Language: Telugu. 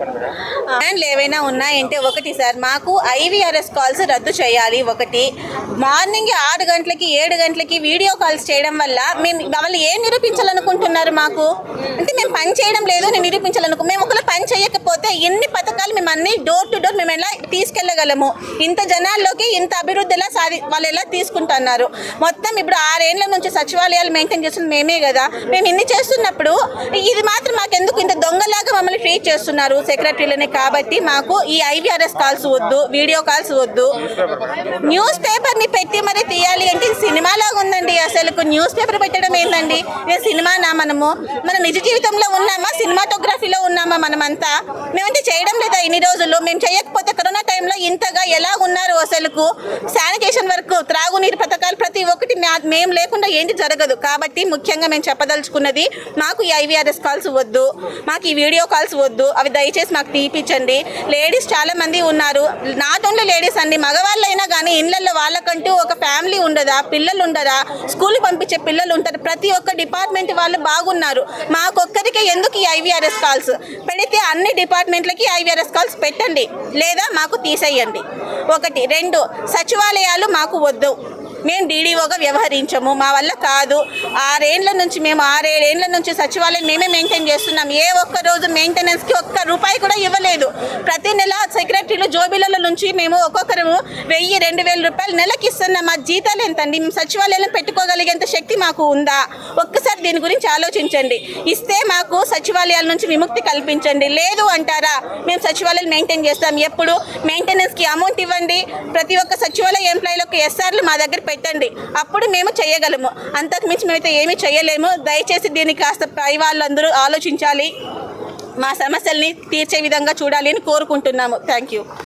డిమాండ్లు ఏవైనా ఉన్నాయంటే ఒకటి సార్ మాకు ఐవీఆర్ఎస్ కాల్స్ రద్దు చేయాలి ఒకటి. మార్నింగ్ ఆరు గంటలకి ఏడు గంటలకి వీడియో కాల్స్ చేయడం వల్ల మేము వాళ్ళు ఏం నిరూపించాలనుకుంటున్నారు మాకు? అంటే మేము పని చేయడం లేదు నేను నిరూపించాలనుకో మేము ఒకవేళ పని చేయకపోతే ఎన్ని పథకాలు మేము అన్ని డోర్ టు డోర్ మేము ఎలా తీసుకెళ్ళగలము? ఇంత జనాల్లోకి ఇంత అభివృద్ధి ఎలా సాధి వాళ్ళు ఎలా తీసుకుంటున్నారు? మొత్తం ఇప్పుడు ఆరేళ్ళ నుంచి సచివాలయాలు మెయింటైన్ చేస్తుంది మేమే కదా. మేము ఇన్ని చేస్తున్నప్పుడు ఇది మాత్రం మాకు ఎందుకు ఇంత దొంగలాగా మమ్మల్ని ట్రీట్ చేస్తున్నారు సెక్రటరీలని కాబట్టి మాకు ఈ ఐవీఆర్ఎస్ కాల్స్ వద్దు వీడియో కాల్స్ వద్దు. న్యూస్ పేపర్ని పెట్టి మరి తీయాలి అంటే సినిమాలాగా ఉందండి. అసలు న్యూస్ పేపర్ పెట్టడం ఏంటండి సినిమానా మనము? మన నిజ జీవితంలో ఉన్నామా? సినిమాటోగ్రఫీలో ఉన్నామా మనమంతా? మేమంటే చేయడం లేదా ఇన్ని రోజులు? మేము చేయకపోతే కరోనా టైంలో ఇంతగా ఎలా ఉన్నారు అసలుకు? శానిటేషన్ వర్క్ త్రాగునీరు పథకాలు ప్రతి ఒక్కటి మేము లేకుండా ఏంటి జరగదు. కాబట్టి ముఖ్యంగా మేము చెప్పదలుచుకున్నది మాకు ఈ ఐవీఆర్ఎస్ కాల్స్ వద్దు. మాకు ఈ వీడియో కాల్స్ వద్దు. అవి దయచేసి మాకు తీపిచ్చండి. లేడీస్ చాలా మంది ఉన్నారు. నాట్ ఓన్లీ లేడీస్ అండి. మగవాళ్ళైనా కానీ ఇళ్ళల్లో వాళ్ళకంటూ ఒక ఫ్యామిలీ ఉండదా? పిల్లలు ఉండదా స్కూల్కి పంపించే పిల్లలు ఉంటారు. ప్రతి ఒక్క డిపార్ట్మెంట్ వాళ్ళు బాగున్నారు. మాకొక్కరికే ఎందుకు ఈ ఐవీఆర్ఎస్ కాల్స్ పెడితే అన్ని డిపార్ట్మెంట్లకి ఐవీఆర్ఎస్ కాల్స్ పెట్టండి. లేదా మాకు తీసేయండి. ఒకటి. రెండు. సచివాలయాలు మాకు వద్దు. మేము డీడీఓగా వ్యవహరించము మా వల్ల కాదు. ఆరేండ్ల నుంచి మేము ఆరేడేండ్ల నుంచి సచివాలయం మేమే మెయింటైన్ చేస్తున్నాం. ఏ ఒక్క రోజు మెయింటెనెన్స్కి ఒక్క రూపాయి కూడా ఇవ్వలేదు. ప్రతి నెల సెక్రటరీ నుంచి మేము ఒక్కొక్కరు వెయ్యి రెండు వేల రూపాయలు నెలకి ఇస్తున్న మా జీతాలు ఎంతండి? మేము సచివాలయంలో పెట్టుకోగలిగేంత శక్తి మాకు ఉందా? ఒక్కసారి దీని గురించి ఆలోచించండి. ఇస్తే మాకు సచివాలయాల నుంచి విముక్తి కల్పించండి. లేదు అంటారా? మేము సచివాలయం మెయింటైన్ చేస్తాం. ఎప్పుడు? మెయింటెనెన్స్కి అమౌంట్ ఇవ్వండి. ప్రతి ఒక్క సచివాలయ ఎంప్లాయీలకు ఎస్ఆర్లు మా దగ్గర పెట్టండి. అప్పుడు మేము చేయగలము. అంతకు మించి మేమైతే ఏమీ చేయలేము. దయచేసి దీన్ని కాస్త పై వాళ్ళందరూ ఆలోచించాలి. మా సమస్యల్ని తీర్చే విధంగా చూడాలి అని కోరుకుంటున్నాము. Thank you.